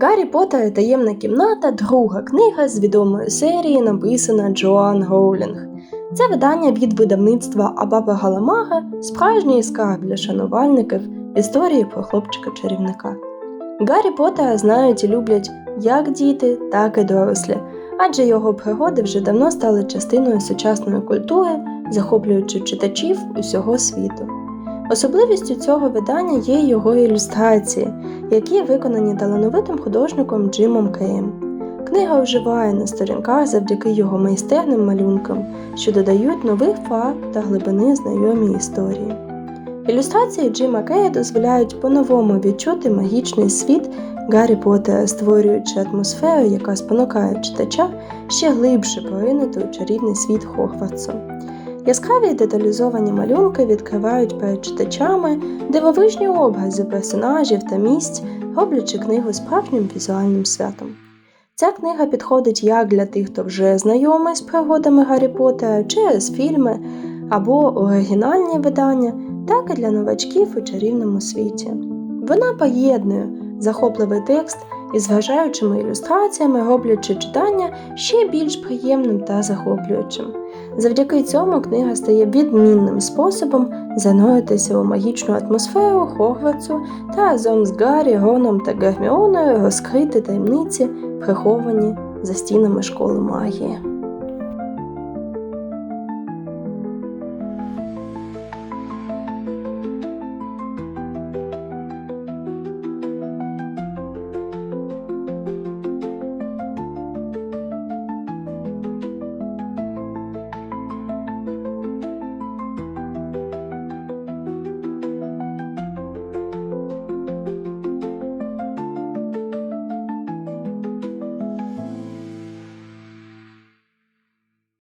Гаррі Поттер таємна кімната друга книга з відомої серії, написана Джоан Роулінг. Це видання від видавництва Абаба Галамага, справжній скарб для шанувальників історії про хлопчика-чарівника. Гаррі Поттера знають і люблять як діти, так і дорослі, адже його пригоди вже давно стали частиною сучасної культури, захоплюючи читачів усього світу. Особливістю цього видання є його ілюстрації, які виконані талановитим художником Джимом Кеєм. Книга оживає на сторінках завдяки його майстерним малюнкам, що додають нових фарб та глибини знайомій історії. Ілюстрації Джима Кея дозволяють по-новому відчути магічний світ Гаррі Поттера, створюючи атмосферу, яка спонукає читача ще глибше поринути у чарівний світ Хогвартсу. Яскраві деталізовані малюнки відкривають перед читачами дивовижні образи персонажів та місць, роблячи книгу справжнім візуальним святом. Ця книга підходить як для тих, хто вже знайомий з пригодами Гаррі Поттера через фільми або оригінальні видання, так і для новачків у чарівному світі. Вона поєднує захопливий текст із вражаючими ілюстраціями, роблячи читання ще більш приємним та захоплюючим. Завдяки цьому книга стає відмінним способом зануритися у магічну атмосферу Хогвартсу та разом з Гаррі, Гоном та Герміоною розкрити таємниці, приховані за стінами школи магії.